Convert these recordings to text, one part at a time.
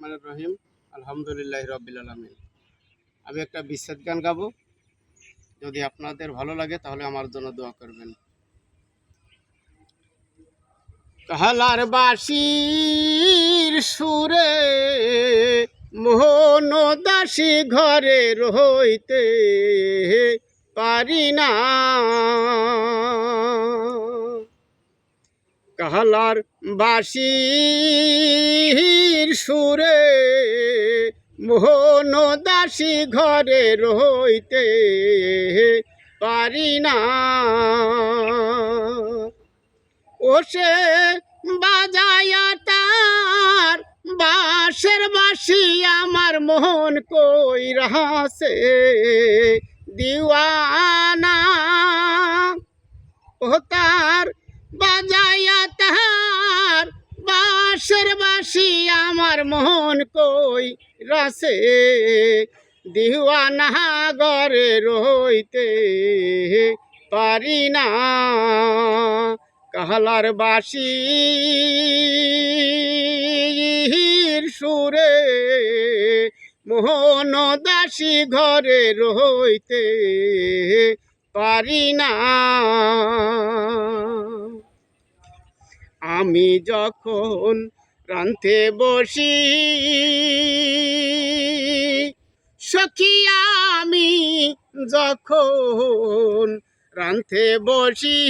রহমান রহিম, আলহামদুলিল্লাহ রবিল আলমিন। আমি একটা বিচ্ছেদ গান গাবো। যদি আপনাদের ভালো লাগে তাহলে আমার জন্য দোয়া করবেন। কাহালার বাসির সুরে মোহন দাসী ঘরে রইতে পারি না। কাহালার বাসির সুরে, মোহন দাসী ঘরে রইতে পারি না। ও সে বাজায়া তার বাঁশের বাসি আমার মোহন কই রাহাসে, দিওয়ানা। ও বাঁশের বাসি আমার মোহন কই রাসে। দিওয়ানা গরে রইতে পারি না। কাহালার বাসি সুরে মোহন দাসী ঘরে রইতে পারি না। আমি যখন প্রান্তে বসি সখী আমি যখন রান্তে বসি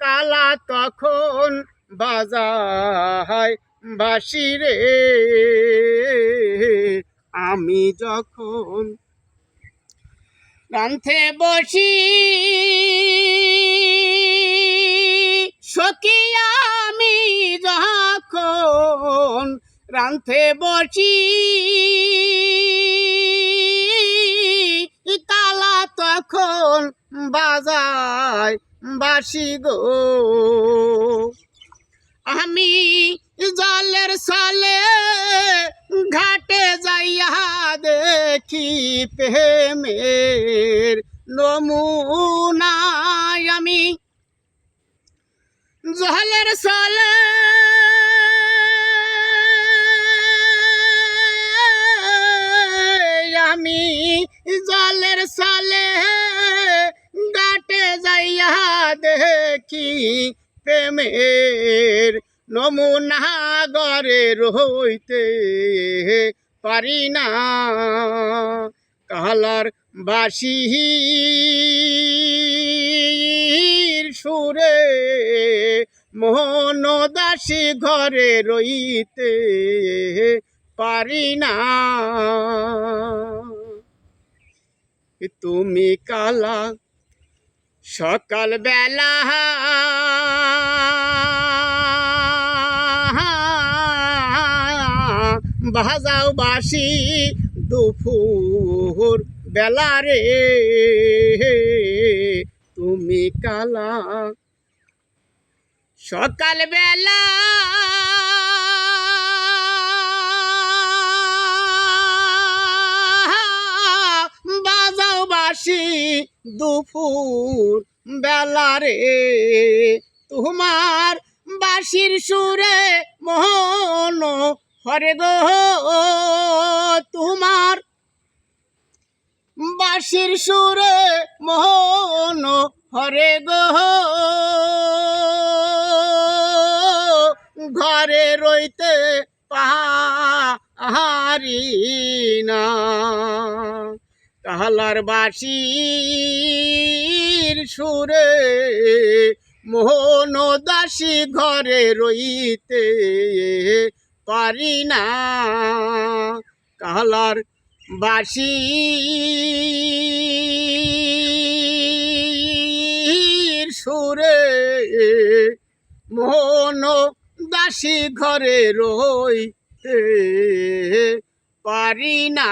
কালা তখন বাজায় বাসি রে আমি যখন রান্তে বসি। সখী আমি যখন রান্তে বসি তালা তখন বাজায় বাসি গো। আমি জলের সালে ঘাটে প্রেমের নমুনায় আমি জলের সালে আমি জলের সালে গাটে যাইয়া দেখি প্রেমের নমুনা গরে রইতে পারি না। কালার বাসি সুরে, মোহন দাসী ঘরে রইতে পারি না। তুমি কালা সকাল বেলা বাজাও বাসি দুপুর বেলা রে। তুমি কালা। সকাল বেলা বাজাও বাসি দুপুর বেলা রে। তোমার বাসির সুরে মোহন হরে গো তোমার। বাসির সুরে মোহন হরে গো। ঘরে রইতে পাহারি না। কাহালার বাসির সুরে মোহন দাসী ঘরে রইতে পারি না। কাহালার বাসির সুরে মোহন দাসী ঘরে রইতে পারি না।